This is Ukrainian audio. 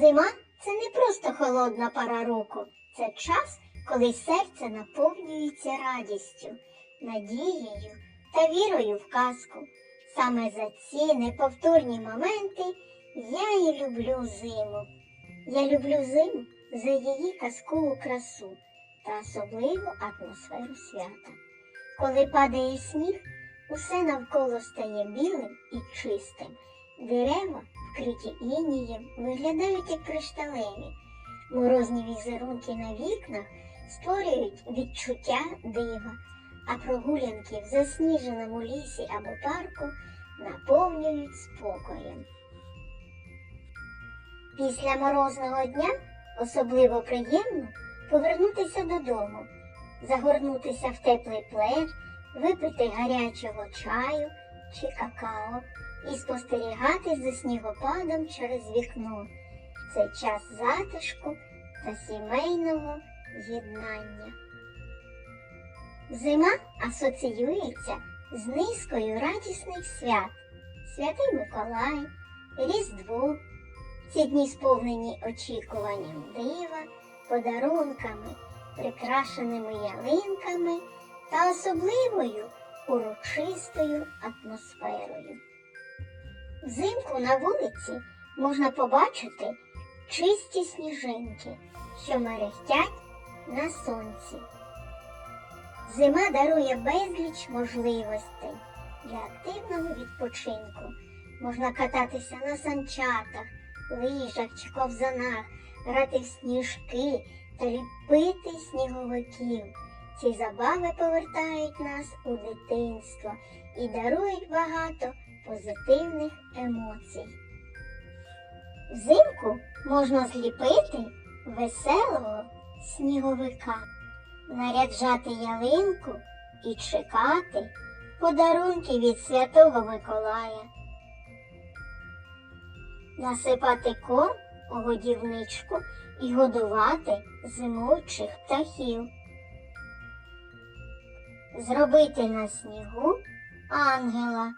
Зима це не просто холодна пора року, це час, коли серце наповнюється радістю, надією та вірою в казку. Саме за ці неповторні моменти я і люблю зиму. Я люблю зиму за її казкову красу та особливу атмосферу свята. Коли падає сніг, усе навколо стає білим і чистим. Дерева, вкриті інієм, виглядають як кришталеві. Морозні візерунки на вікнах створюють відчуття дива, а прогулянки в засніженому лісі або парку наповнюють спокоєм. Після морозного дня особливо приємно повернутися додому, загорнутися в теплий плед, випити гарячого чаю чи какао і спостерігати за снігопадом через вікно. Це час затишку та сімейного єднання. Зима асоціюється з низкою радісних свят Святий Миколай, Різдво. Ці дні сповнені очікуванням дива, подарунками, прикрашеними ялинками та особливою урочистою атмосферою. Взимку на вулиці можна побачити чисті сніжинки, що мерехтять на сонці. Зима дарує безліч можливостей для активного відпочинку. Можна кататися на санчатах, лижах чи ковзанах, грати в сніжки та ліпити сніговиків. Ці забави повертають нас у дитинство і дарують багато позитивних емоцій. Взимку можна зліпити веселого сніговика, наряджати ялинку і чекати подарунки від Святого Миколая, насипати корм у годівничку і годувати зимуючих птахів, зробити на снігу ангела